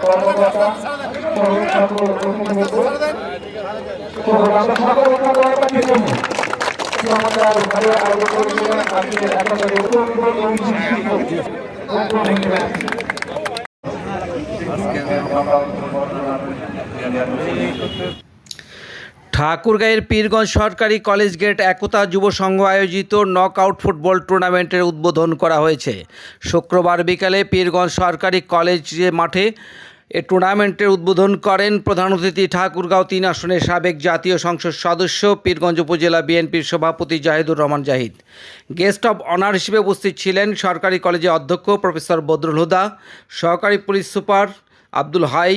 কর্মকর্তা আমরা সকল অভিভাবকরা কিন্তু চমৎকার ভাবে আয়োজন করেছিলেন আজকের একেবারে উপকূল ঠাকুরগাঁয়ের পীরগঞ্জ সরকারি কলেজ গেট একতা যুব সংঘ আয়োজিত নকআউট ফুটবল টুর্নামেন্টের উদ্বোধন করা হয়েছে। শুক্রবার বিকালে পীরগঞ্জ সরকারি কলেজ মাঠে এ টুর্নামেন্টের উদ্বোধন করেন প্রধান অতিথি ঠাকুরগাঁও তিন আসনের সাবেক জাতীয় সংসদ সদস্য, পীরগঞ্জ উপজেলা বিএনপির সভাপতি Jahidur Rahman Jahid. Guest of honour হিসেবে উপস্থিত ছিলেন সরকারি কলেজের অধ্যক্ষ প্রফেসর বদরুল হুদা, সহকারী পুলিশ সুপার আব্দুল হাই,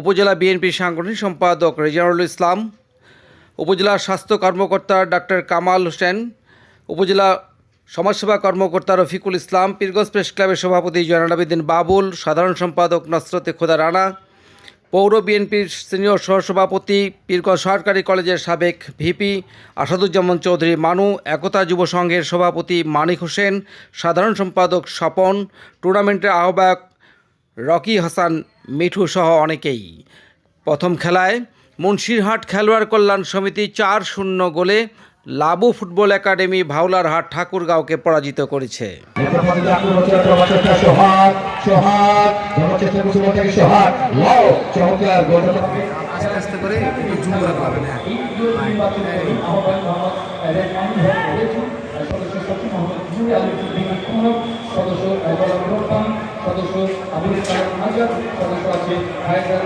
উপজেলা বিএনপির সাংগঠনিক সম্পাদক রেজানুল ইসলাম উপজেলা স্বাস্থ্য কর্মকর্তা ডাক্তার কামাল হোসেন, উপজেলা সমাজসেবা কর্মকর্তা রফিকুল ইসলাম, পীরগঞ্জ প্রেস ক্লাবের সভাপতি জয়নাল আবেদিন বাবুল, সাধারণ সম্পাদক নসরতে খোদা রানা, পৌর বিএনপির সিনিয়র সহসভাপতি পীরগঞ্জ সরকারি কলেজের সাবেক ভিপি আসাদুজ্জামান চৌধুরী মানু, একতা যুব সংঘের সভাপতি মানিক হোসেন, সাধারণ সম্পাদক স্বপন, টুর্নামেন্টের আহ্বায়ক রকি হাসান মিঠু সহ অনেকেই। প্রথম খেলায় মুন্সিরহাট খেলোয়াড় কল্যাণ সমিতি চার শূন্য গোলে লাবু ফুটবল একাডেমি ভাওলারহাট ঠাকুরগাঁওকে পরাজিত করেছে একটু জুম করে পাবেন হ্যাঁ সদস্য সদস্য আবুল কালাম আজাদ সদস্য আছে। হায়দার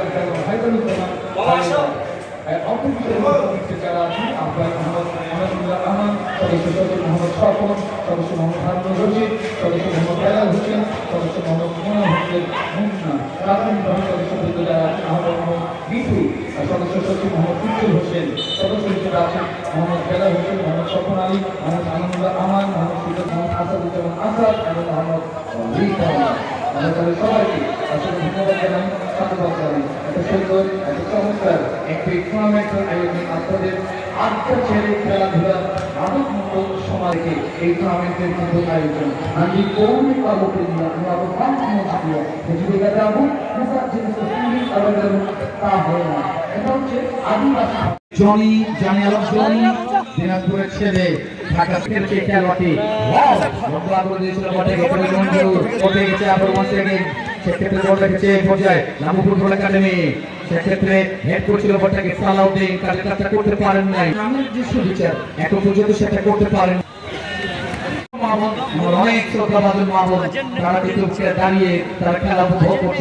হায়দারুজ্জামান অপরিচিত যারা আছেন। আব্বাই মোহাম্মদ আহমদুল্লাহ রহমান সদস্য সদস্য মোহাম্মদ স্বপন সদস্য মোহাম্মদ হারুন রশিদ সদস্য মোহাম্মদ বেলাল হোসেন সদস্য মোহাম্মদ মোনা হোসেন মুন্না প্রাথমিকভাবে সদস্য বৃন্দ যারা আছেন আহমদ মোহাম্মদ বিটু আর সদস্য সচিব মোহাম্মদ উজ্জ্বল হোসেন। সদস্য হিসেবে আছেন মোহাম্মদ বেলাল হোসেন মোহাম্মদ স্বপন আলী মোহাম্মদ আনন্দুল্লাহ আমান মোহাম্মদ সুজত মোহাম্মদ আসাদুজ্জামান আসাদ এবং মোহাম্মদ রিফান আমরা তাদের সবাইকে। সাধুবাদ জানাই এত সুন্দর, এত চমৎকার একটি টুর্নামেন্টের আয়োজন আপনাদের আটটা ছেড়ে খেলাধুলা মানব মঙ্গল সমাজকে এই টুর্নামেন্টের কিন্তু আয়োজন। আমি দিলাম কম যদি এটা আমি ছেলে সেক্ষেত্রে বল রেখেছে এই পর্যায়ে নামু ফুটবল একাডেমি। সেক্ষেত্রে হেড করছিল বটটাকে সালাউদ্দিন তাদের কাজটা করতে পারেন নাই। গ্রামের যে সুবিচার, এখন পর্যন্ত সেটা করতে পারেন। অনেক শ্রদ্ধা বাদল মাহমুদ তারা কিন্তু দাঁড়িয়ে তারা খেলা উপভোগ করছে।